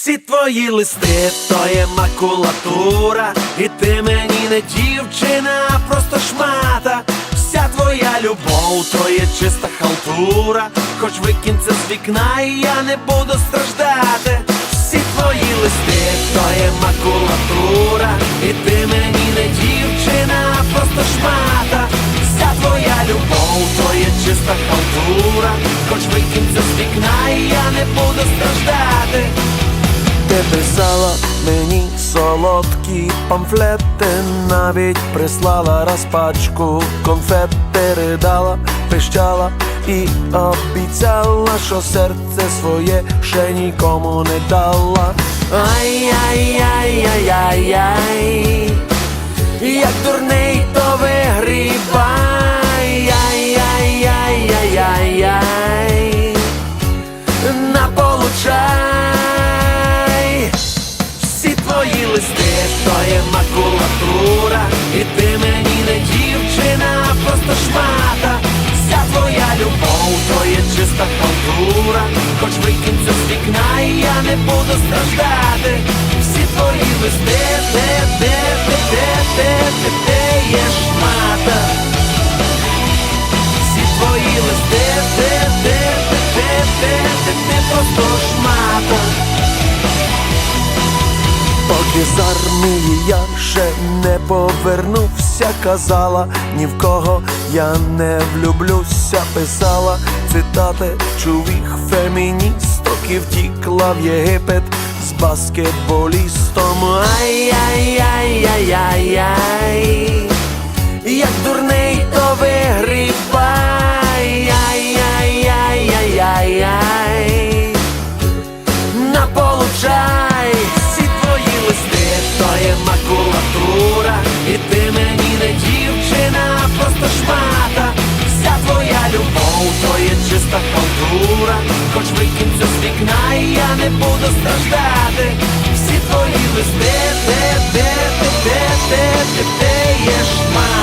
Всі твої листи, то є макулатура, і ти мені не дівчина, а просто шмата. Вся твоя любов, то є чиста халтура. Хоч викинь це з вікна, і я не буду страждати. Всі твої листи, то є макулатура, і ти мені не дівчина, а просто шмата. Вся твоя любов, то є чиста халтура. Хоч викинь це з вікна, і я не буду страждати. Писала мені солодкі памфлети, навіть прислала розпачку, конфети конфет, передала, пищала і обіцяла, що серце своє ще нікому не дала. Ай-яй-яй-яй-яй-яй, то є макулатура, і ти мені не дівчина, а просто шмата. Вся твоя любов, то є чиста халтура, хоч викинь це з вікна, і я не буду страждати. Всі твої листи, де, де, де, де, де, де, де є з армії я ще не повернувся, казала, ні в кого я не влюблюся, писала цитати чувіх феміністок і втікла в Єгипет з баскетболістом. Ай-яй-яй-яй-яй-яй, вікна, і я не буду страждати. Всі твої листи, де, де, де, де, де, де, де є шмата.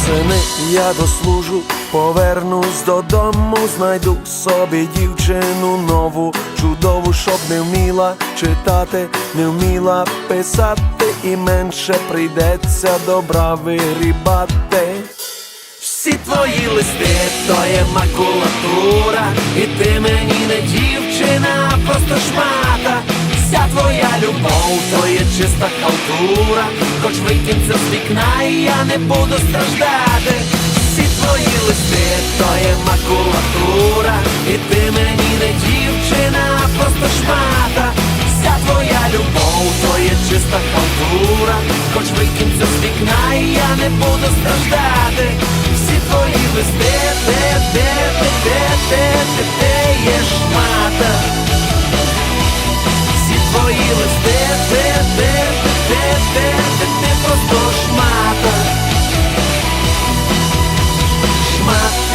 Восени я дослужу, повернусь додому, знайду собі дівчину нову, чудову, щоб не вміла читати, не вміла писати, і менше прийдеться добра вирібати. Всі твої листи, то є макулатура, і ти мені не дівчина, а просто шмата. Вся твоя любов, то є чиста халтура, хоч викинь з вікна, і я не буду страждати. Всі твої листи, то є макулатура, і ти мені не дівчина, а просто шмата. Вся твоя любов, то є чиста халтура, хоч викинь це з вікна, і я не буду страждати. Де, де, де, де, де, де, де просто. Шмата, шмата,